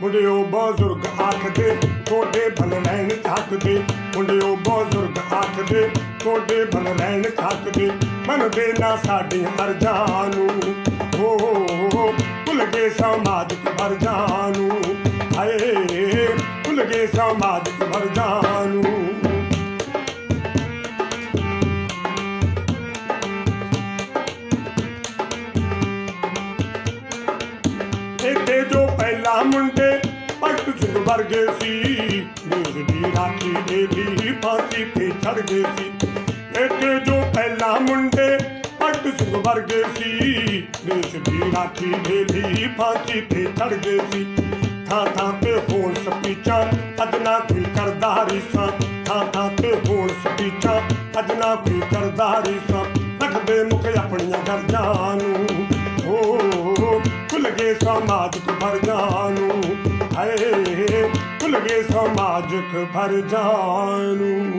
ਮੁੰਡਿਓ ਬਜ਼ੁਰਗ ਆਖਦੇ, ਤੁਹਾਡੇ ਭਲ ਰਹਿਣ ਥੱਕਦੇ। ਮੁੰਡਿਓ ਬਜ਼ੁਰਗ ਆਖਦੇ, ਤੁਹਾਡੇ ਭਲ ਰਹਿਣ ਥੱਕਦੇ। ਮੰਨਦੇ ਨਾ ਸਾਡੀਆਂ ਅਰਜ਼ਾਂ ਨੂੰ, ਹੋ ਭੁੱਲ ਗਏ ਸਮਾਜਿਕ ਵਰਜਾਂ ਨੂੰ। ਹਾਏ, ਭੁੱਲ ਗਏ ਸਮਾਜਿਕ ਵਰਜਾਂ ਨੂੰ। ਪਹਿਲਾ ਮੁੰਡੇ ਭਗਤ ਸਿੰਘ ਵਰਗੇ ਸੀ। ਦੇਸ਼ ਦੀ ਰਾਖੀ ਦੇ ਲਈ ਫਾਂਸੀ ਤੇ ਚੜ ਗਏ ਸੀ। ਇੱਥੇ ਜੋ ਪਹਿਲਾ ਮੁੰਡੇ ਭਗਤ ਸਿੰਘ ਵਰਗੇ ਸੀ। ਦੇਸ਼ ਦੀ ਰਾਖੀ ਦੇ ਲਈ ਫਾਂਸੀ ਤੇ ਚੜ ਗਏ ਸੀ। ਥਾਂ ਥਾਂ ਤੇ ਹੋਣ ਸਪੀਚਾਂ ਅਜਨਾ ਕੋਈ ਕਰਦਾ ਹਰੀਸਾਂ। ਥਾਂ ਥਾਂ ਤੇ ਹੋਣ ਸਪੀਚਾਂ ਅਜਨਾ ਕੋਈ ਕਰਦਾ ਹਰੀਸਾਂ। ਸਮਾਜਿਕ ਵਰਜਾਂ ਨੂੰ ਹਾਏ ਭੁੱਲ ਗਏ ਸਮਾਜਿਕ ਵਰਜਾਂ ਨੂੰ।